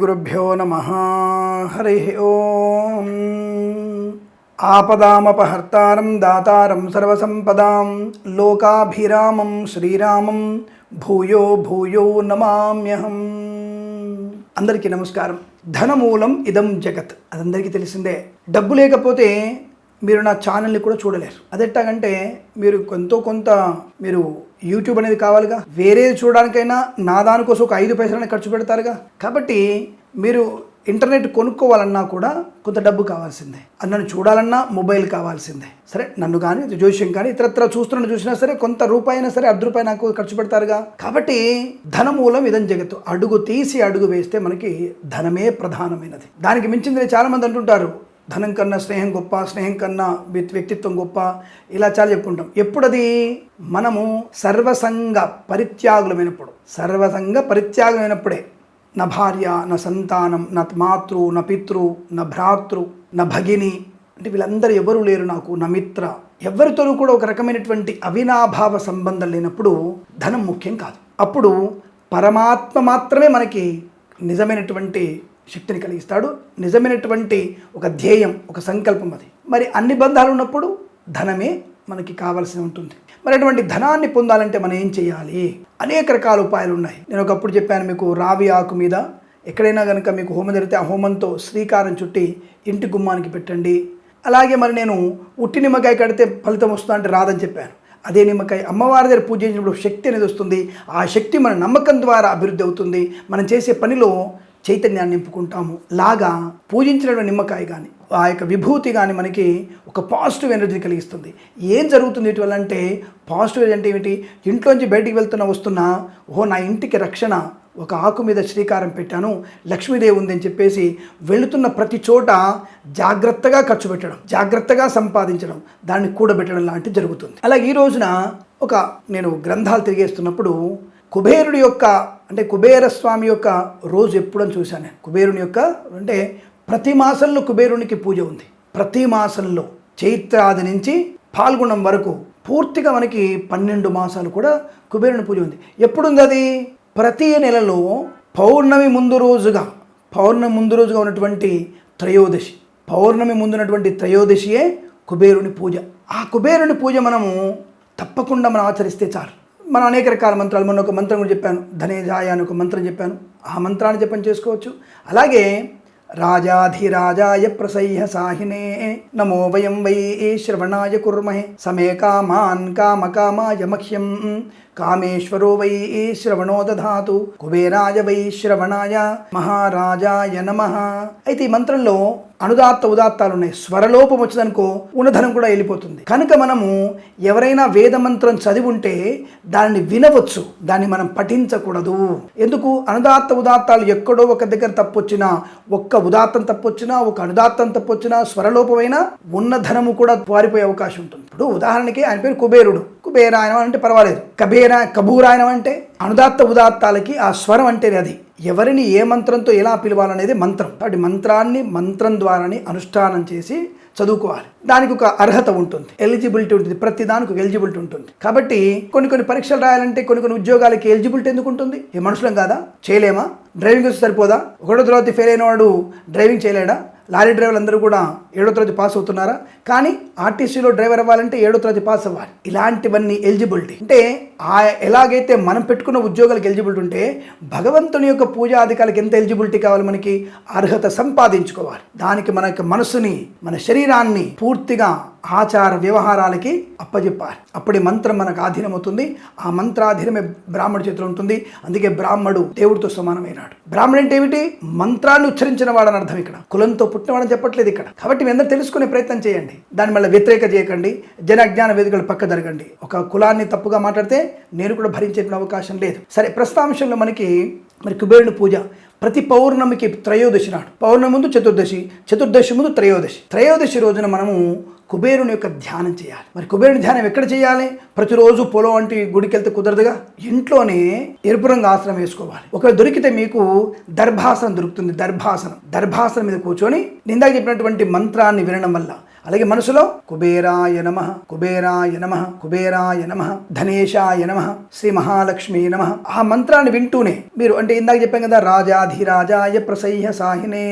గురుభ్యో నమ హరి ఓం ఆపదామపహర్తారం దాతారం సర్వసంపదాం లోకాభిరామం శ్రీరామం భూయో భూయో నమామ్యహం అందరికీ నమస్కారం. ధనమూలం ఇదం జగత్. అదందరికీ తెలిసిందే. డబ్బు లేకపోతే మీరు నా ఛానల్ని కూడా చూడలేరు. అదెట్టాగంటే మీరు ఎంతో కొంత మీరు యూట్యూబ్ అనేది కావాలిగా వేరేది చూడడానికైనా నా దానికోసం ఒక ఐదు పైసలనే ఖర్చు పెడతారుగా. కాబట్టి మీరు ఇంటర్నెట్ కొనుక్కోవాలన్నా కూడా కొంత డబ్బు కావాల్సిందే. అది నన్ను చూడాలన్నా మొబైల్ కావాల్సిందే. సరే నన్ను కానీ జోష్యం కానీ ఇతరత్ర చూస్తున్న చూసినా సరే కొంత రూపాయి అయినా సరే అర్ధ రూపాయి నాకు ఖర్చు పెడతారుగా. కాబట్టి ధనమూలం ఇదం జగత్తు. అడుగు తీసి అడుగు వేస్తే మనకి ధనమే ప్రధానమైనది. దానికి మించింది చాలా మంది అంటుంటారు ధనం కన్నా స్నేహం గొప్ప స్నేహం కన్నా వ్యక్తిత్వం గొప్ప. ఇలా చాలా చెప్పుకుంటాం. ఎప్పుడది? మనము సర్వసంగ పరిత్యాగులమైనప్పుడు. సర్వసంగ పరిత్యాగమైనప్పుడే నా భార్య నా సంతానం నా మాతృ నా పితృ నా భ్రాతృ నా భగిని. అంటే వీళ్ళందరూ ఎవరు లేరు నాకు? నా మిత్ర. ఎవరితోనూ కూడా ఒక రకమైనటువంటి అవినాభావ సంబంధం లేనప్పుడు ధనం ముఖ్యం కాదు. అప్పుడు పరమాత్మ మాత్రమే మనకి నిజమైనటువంటి శక్తిని కలిగిస్తాడు. నిజమైనటువంటి ఒక ధ్యేయం ఒక సంకల్పం అది. మరి అన్ని బంధాలు ఉన్నప్పుడు ధనమే మనకి కావాల్సి ఉంటుంది. మరి అటువంటి ధనాన్ని పొందాలంటే మనం ఏం చేయాలి? అనేక రకాల ఉపాయాలు ఉన్నాయి. నేను ఒకప్పుడు చెప్పాను మీకు రావి ఆకు మీద ఎక్కడైనా కనుక మీకు హోమం జరిగితే ఆ హోమంతో శ్రీకారం చుట్టి ఇంటి గుమ్మానికి పెట్టండి. అలాగే మరి నేను ఉట్టి నిమ్మకాయ కడితే ఫలితం వస్తుందా అంటే రాదని చెప్పాను. అదే నిమ్మకాయ అమ్మవారి దగ్గర పూజించినప్పుడు శక్తి అనేది వస్తుంది. ఆ శక్తి మన నమ్మకం ద్వారా అభివృద్ధి అవుతుంది. మనం చేసే పనిలో చైతన్యాన్ని నింపుకుంటాము. లాగా పూజించిన నిమ్మకాయ కానీ ఆ యొక్క విభూతి కానీ మనకి ఒక పాజిటివ్ ఎనర్జీ కలిగిస్తుంది. ఏం జరుగుతుంది ఇటీవల అంటే పాజిటివ్ ఎనర్జీ అంటే ఏమిటి? ఇంట్లోంచి బయటికి వెళ్తున్నా వస్తున్నా ఓహో నా ఇంటికి రక్షణ ఒక ఆకు మీద శ్రీకారం పెట్టాను లక్ష్మీదేవి ఉందని చెప్పేసి వెళుతున్న ప్రతి చోట జాగ్రత్తగా ఖర్చు పెట్టడం జాగ్రత్తగా సంపాదించడం దాన్ని కూడబెట్టడం లాంటివి జరుగుతుంది. అలాగే ఈ రోజున ఒక నేను గ్రంథాలు తిరిగేస్తున్నప్పుడు కుబేరుడి యొక్క అంటే కుబేర స్వామి యొక్క రోజు ఎప్పుడని చూశాను నేను. కుబేరుని యొక్క అంటే ప్రతి మాసంలో కుబేరునికి పూజ ఉంది. ప్రతి మాసంలో చైత్రాది నుంచి పాల్గొనం వరకు పూర్తిగా మనకి పన్నెండు మాసాలు కూడా కుబేరుని పూజ ఉంది. ఎప్పుడుంది అది? ప్రతి నెలలో పౌర్ణమి ముందు రోజుగా పౌర్ణమి ముందు రోజుగా ఉన్నటువంటి త్రయోదశి. పౌర్ణమి ముందున్నటువంటి త్రయోదశియే కుబేరుని పూజ. ఆ కుబేరుని పూజ మనము తప్పకుండా మనం ఆచరిస్తే చాలు. మనం అనేక రకాల మంత్రాలు. మొన్న ఒక మంత్రం కూడా చెప్పాను. ధనేజాయ అని ఒక మంత్రం చెప్పాను. ఆ మంత్రాన్ని జపం చేసుకోవచ్చు. అలాగే రాజాధిరాజాయ ప్రసహ్య సాహినే నమో వయం వై శ్రవణాయ కుర్మహే సమే కామాన్ కామకామాయ మహ్యం. కామేశ్వరో వై శ్రవణో దధాతు కుబేరాయ వై శ్రవణాయ మహారాజాయ నమ. అయితే ఈ మంత్రంలో అనుదాత్త ఉదాత్తాలు ఉన్నాయి స్వరలోపం వచ్చిందనుకో ఉన్నధనం కూడా వెళ్ళిపోతుంది. కనుక మనము ఎవరైనా వేద మంత్రం చదివి ఉంటే దాన్ని వినవచ్చు. దాన్ని మనం పఠించకూడదు. ఎందుకు? అనుదాత్త ఉదాత్తాలు ఎక్కడో ఒక దగ్గర తప్పొచ్చినా ఒక్క ఉదాత్తం తప్పొచ్చినా ఒక అనుదాత్తం తప్పొచ్చినా స్వరలోపమైనా ఉన్న ధనము కూడా పారిపోయే అవకాశం ఉంటుంది. ఇప్పుడు ఉదాహరణకి ఆయన పేరు కుబేరుడు. కుబేరాయనం అంటే పర్వాలేదు. కబేరా కబూరాయనం అంటే? అనుదాత్త ఉదాత్తాలకి ఆ స్వరం అంటే అది. ఎవరిని ఏ మంత్రంతో ఎలా పిలవాలనేది మంత్రం. కాబట్టి మంత్రాన్ని మంత్రం ద్వారానే అనుష్ఠానం చేసి చదువుకోవాలి. దానికి ఒక అర్హత ఉంటుంది. ఎలిజిబిలిటీ ఉంటుంది. ప్రతి దానికి ఒక ఎలిజిబిలిటీ ఉంటుంది. కాబట్టి కొన్ని కొన్ని పరీక్షలు రాయాలంటే కొన్ని కొన్ని ఉద్యోగాలకి ఎలిజిబిలిటీ ఎందుకు ఉంటుంది? ఏ మనుషులం కాదా? చేయలేమా? డ్రైవింగ్ సరిపోదా? ఒకటో తర్వాత ఫెయిల్ అయిన వాడు డ్రైవింగ్ చేయలేడా? లారీ డ్రైవర్లు అందరూ కూడా ఏడో తరగతి పాస్ అవుతున్నారా? కానీ ఆర్టీసీలో డ్రైవర్ అవ్వాలంటే ఏడో తరగతి పాస్ అవ్వాలి. ఇలాంటివన్నీ ఎలిజిబిలిటీ. అంటే ఆ ఎలాగైతే మనం పెట్టుకున్న ఉద్యోగాలకు ఎలిజిబిలిటీ ఉంటే భగవంతుని యొక్క పూజాధికారులకు ఎంత ఎలిజిబిలిటీ కావాలి మనకి? అర్హత సంపాదించుకోవాలి. దానికి మన యొక్క మనసుని మన శరీరాన్ని పూర్తిగా ఆచార వ్యవహారాలకి అప్పచెప్పాలి అప్పుడే మంత్రం మనకు ఆధీనమవుతుంది. ఆ మంత్రాధీనమే బ్రాహ్మణ చేతిలో ఉంటుంది. అందుకే బ్రాహ్మడు దేవుడితో సమానమైనాడు. బ్రాహ్మడు అంటే ఏమిటి? మంత్రాన్ని ఉచ్చరించిన వాడని అర్థం ఇక్కడ. కులంతో పుట్టినవాడని చెప్పట్లేదు ఇక్కడ. కాబట్టి మీ అందరూ తెలుసుకునే ప్రయత్నం చేయండి. దాని వల్ల వ్యతిరేక చేయకండి. జనజ్ఞాన వేదికలు పక్క జరగండి. ఒక కులాన్ని తప్పుగా మాట్లాడితే నేను కూడా భరించే అవకాశం లేదు. సరే ప్రస్తాంశంలో మనకి మరి కుబేరుని పూజ. ప్రతి పౌర్ణమికి త్రయోదశి నాడు. పౌర్ణమి ముందు చతుర్దశి చతుర్దశి ముందు త్రయోదశి. త్రయోదశి రోజున మనము కుబేరుని యొక్క ధ్యానం చేయాలి. మరి కుబేరుని ధ్యానం ఎక్కడ చేయాలి? ప్రతిరోజు పొలం వంటి గుడికి వెళ్తే కుదరదుగా? ఇంట్లోనే ఎరుపు రంగు ఆసనం వేసుకోవాలి. ఒకవేళ దొరికితే మీకు దర్భాసనం దొరుకుతుంది. దర్భాసనం. దర్భాసనం మీద కూర్చొని నిందాక చెప్పినటువంటి మంత్రాన్ని వినడం వల్ల అలాగే మనసులో కుబేరాయ నమ కుబేరాయ నమ కుబేరాయ నమ ధనేశాయ నమ శ్రీ మహాలక్ష్మి నమ. ఆ మంత్రాన్ని వింటూనే మీరు అంటే ఇందాక చెప్పాం కదా రాజాధిరాజాయ ప్రసహ్య సాహినే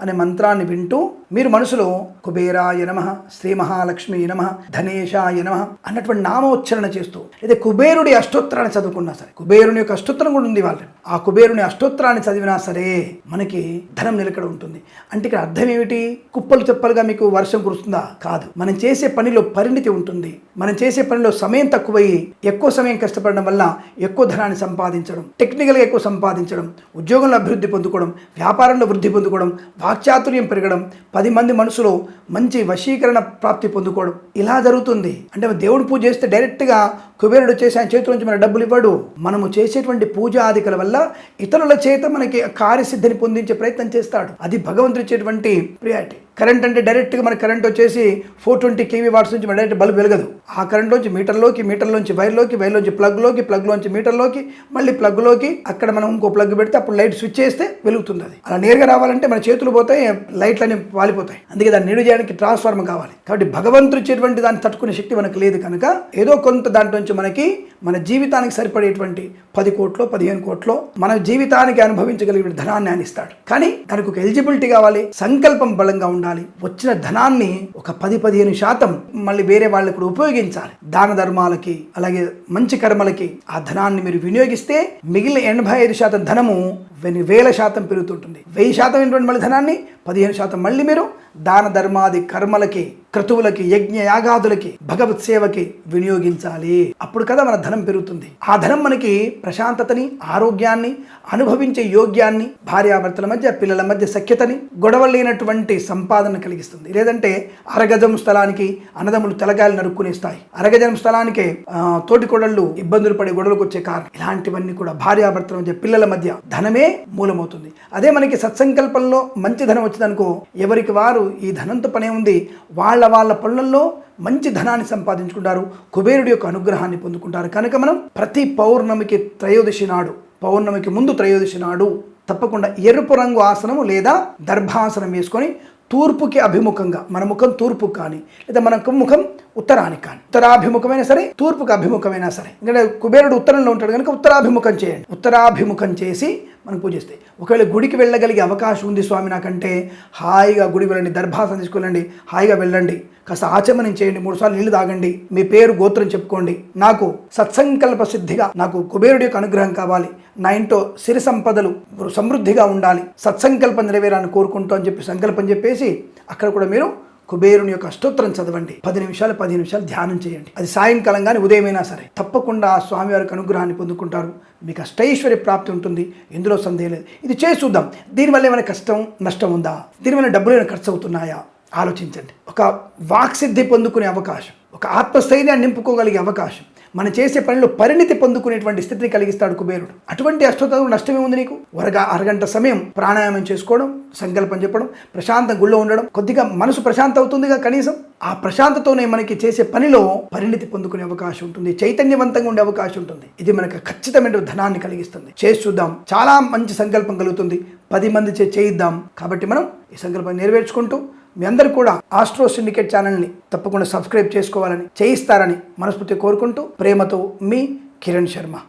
అనే మంత్రాన్ని వింటూ మీరు మనసులో కుబేరాయ నమ శ్రీ మహాలక్ష్మి నమ ధనేశాయ నమ అన్నటువంటి నామోచ్చరణ చేస్తూ లేదా కుబేరుడి అష్టోత్తరాన్ని చదువుకున్నా సరే కుబేరుని యొక్క అష్టోత్తరం కూడా ఉంది వాళ్ళు ఆ కుబేరుని అష్టోత్తరాన్ని చదివినా సరే మనకి ధనం నిలకడ ఉంటుంది. అంటే ఇక్కడ అర్థం ఏమిటి? కుప్పలు చెప్పలుగా మీకు వర్షం కురుస్తుందా? కాదు. మనం చేసే పనిలో పరిణితి ఉంటుంది. మనం చేసే పనిలో సమయం తక్కువయ్యి ఎక్కువ సమయం కష్టపడడం వల్ల ఎక్కువ ధనాన్ని సంపాదించడం టెక్నికల్గా ఎక్కువ సంపాదించడం ఉద్యోగంలో అభివృద్ధి పొందుకోవడం వ్యాపారంలో వృద్ధి పొందుకోవడం వాక్చాతుర్యం పెరగడం పది మంది మనసులో మంచి వశీకరణ ప్రాప్తి పొందుకోవడం ఇలా జరుగుతుంది. అంటే దేవుడు పూజ చేస్తే డైరెక్ట్గా కుబేరుడు చేసి ఆయన చేతిలో నుంచి మన డబ్బులు ఇవ్వడు. మనము చేసేటువంటి పూజాదికల వల్ల ఇతరుల చేత మనకి కార్యసిద్ధిని పొందించే ప్రయత్నం చేస్తాడు. అది భగవంతుడు ఇచ్చేటువంటి ప్రియారిటీ. కరెంట్ అంటే డైరెక్ట్గా మన కరెంట్ వచ్చేసి ఫోర్ ట్వంటీ కేవీ వాట్స్ నుంచి మన డైరెక్ట్ బల్బ్ వెలగదు. ఆ కరెంట్లోంచి మీటర్లోకి మీటర్లోంచి వైర్లోకి వైర్లోంచి ప్లగ్లోకి ప్లగ్లోంచి మీటర్లోకి మళ్ళీ ప్లగ్లోకి అక్కడ మనం ఇంకో ప్లగ్ పెడితే అప్పుడు లైట్ స్విచ్ చేస్తే వెలుగుతుంది అది. అలా నేరుగా రావాలంటే మన చేతులు పోతాయి లైట్లన్నీ వాలిపోతాయి. అందుకే దాన్ని నిడు చేయడానికి ట్రాన్స్ఫార్మ్ కావాలి. కాబట్టి భగవంతుడు ఇచ్చేటువంటి దాన్ని తట్టుకునే శక్తి మనకు లేదు కనుక ఏదో కొంత దాంట్లో నుంచి మనకి మన జీవితానికి సరిపడేటువంటి పది కోట్లు పదిహేను కోట్లు మన జీవితానికి అనుభవించగలిగిన ధనాన్ని ఆయన ఇస్తాడు కానీ దానికి ఒక ఎలిజిబిలిటీ కావాలి సంకల్పం బలంగా ఉండాలి. వచ్చిన ధనాన్ని ఒక పది పదిహేను శాతం మళ్ళీ వేరే వాళ్ళు కూడా ఉపయోగించాలి. దాన ధర్మాలకి అలాగే మంచి కర్మలకి ఆ ధనాన్ని మీరు వినియోగిస్తే మిగిలిన ఎనభై ఐదు శాతం ధనము వేల శాతం పెరుగుతుంటుంది. వెయ్యి శాతం అయినటువంటి మళ్ళీ ధనాన్ని పదిహేను శాతం మళ్ళీ మీరు దాన ధర్మాది కర్మలకి క్రతువులకి యజ్ఞ యాగాదులకి భగవత్ సేవకి వినియోగించాలి. అప్పుడు కదా మన ధనం పెరుగుతుంది. ఆ ధనం మనకి ప్రశాంతతని ఆరోగ్యాన్ని అనుభవించే యోగ్యాన్ని భార్యాభర్తల మధ్య పిల్లల మధ్య సఖ్యతని గొడవ లేనటువంటి సంపాదన కలిగిస్తుంది. లేదంటే అరగజం స్థలానికి అన్నదమ్ములు తెలగాలి నరుక్కునే స్థాయి. అరగజం స్థలానికే తోటి కొడళ్ళు ఇబ్బందులు పడి గొడవలకు వచ్చే కారణం. ఇలాంటివన్నీ కూడా భార్యాభర్తల మధ్య పిల్లల మధ్య ధనమే మూలమవుతుంది. అదే మనకి సత్సంకల్పంలో మంచి ధనం వచ్చిందనుకో ఎవరికి వారు ఈ ధనంతో పనే ఉంది వాళ్ళ వాళ్ళ పళ్ళల్లో మంచి ధనాన్ని సంపాదించుకుంటారు. కుబేరుడి యొక్క అనుగ్రహాన్ని పొందుకుంటారు. కనుక మనం ప్రతి పౌర్ణమికి త్రయోదశి నాడు పౌర్ణమికి ముందు త్రయోదశి నాడు తప్పకుండా ఎరుపు రంగు ఆసనము లేదా దర్భాసనం వేసుకొని తూర్పుకి అభిముఖంగా మన ముఖం తూర్పు కానీ లేదా మన ముఖం ఉత్తరానికి కానీ ఉత్తరాభిముఖమైనా సరే తూర్పుకి అభిముఖమైనా సరే. ఎందుకంటే కుబేరుడు ఉత్తరంలో ఉంటాడు కనుక ఉత్తరాభిముఖం చేయండి. ఉత్తరాభిముఖం చేసి మనకు పూజిస్తాయి ఒకవేళ గుడికి వెళ్ళగలిగే అవకాశం ఉంది స్వామి నాకంటే హాయిగా గుడికి వెళ్ళండి దర్భాసనం తీసుకెళ్ళండి హాయిగా వెళ్ళండి. కాస్త ఆచమనం చేయండి మూడు సార్లు నీళ్ళు తాగండి మీ పేరు గోత్రం చెప్పుకోండి. నాకు సత్సంకల్ప సిద్ధిగా నాకు కుబేరుడి యొక్క అనుగ్రహం కావాలి. నా ఇంట్లో సిరి సంపదలు సమృద్ధిగా ఉండాలి. సత్సంకల్పం నెరవేరాలని కోరుకుంటూ అని చెప్పి సంకల్పం చెప్పేసి అక్కడ కూడా మీరు కుబేరుని యొక్క అష్టోత్తరం చదవండి. పది నిమిషాలు పది నిమిషాలు ధ్యానం చేయండి. అది సాయంకాలం కానీ ఉదయమైనా సరే. తప్పకుండా ఆ స్వామివారికి అనుగ్రహాన్ని పొందుకుంటారు. మీకు అష్టైశ్వర్య ప్రాప్తి ఉంటుంది. ఇందులో సందేహం లేదు. ఇది చేసి చూద్దాం. దీనివల్ల ఏమైనా కష్టం నష్టం ఉందా? దీనివల్ల డబ్బులు ఏమైనా ఖర్చు అవుతున్నాయా ఆలోచించండి. ఒక వాక్సిద్ధి పొందుకునే అవకాశం ఒక ఆత్మస్థైర్యాన్ని నింపుకోగలిగే అవకాశం మనం చేసే పనిలో పరిణితి పొందుకునేటువంటి స్థితిని కలిగిస్తాడు కుబేరుడు. అటువంటి అష్టోత్తరం నష్టమే ఉంది నీకు? వరగా అరగంట సమయం ప్రాణాయామం చేసుకోవడం సంకల్పం చెప్పడం ప్రశాంతం గుళ్ళో ఉండడం కొద్దిగా మనసు ప్రశాంత అవుతుందిగా కనీసం? ఆ ప్రశాంతతోనే మనకి చేసే పనిలో పరిణితి పొందుకునే అవకాశం ఉంటుంది చైతన్యవంతంగా ఉండే అవకాశం ఉంటుంది. ఇది మనకు ఖచ్చితమైన ధనాన్ని కలిగిస్తుంది. చేసి చూద్దాం. చాలా మంచి సంకల్పం కలుగుతుంది. పది మంది చే చేయిద్దాం. కాబట్టి మనం ఈ సంకల్పం నెరవేర్చుకుంటూ మీ అందరు కూడా ఆస్ట్రో సిండికేట్ ఛానల్ని తప్పకుండా సబ్స్క్రైబ్ చేసుకోవాలని చేయిస్తారని మనస్ఫూర్తి కోరుకుంటూ ప్రేమతో మీ కిరణ్ శర్మ.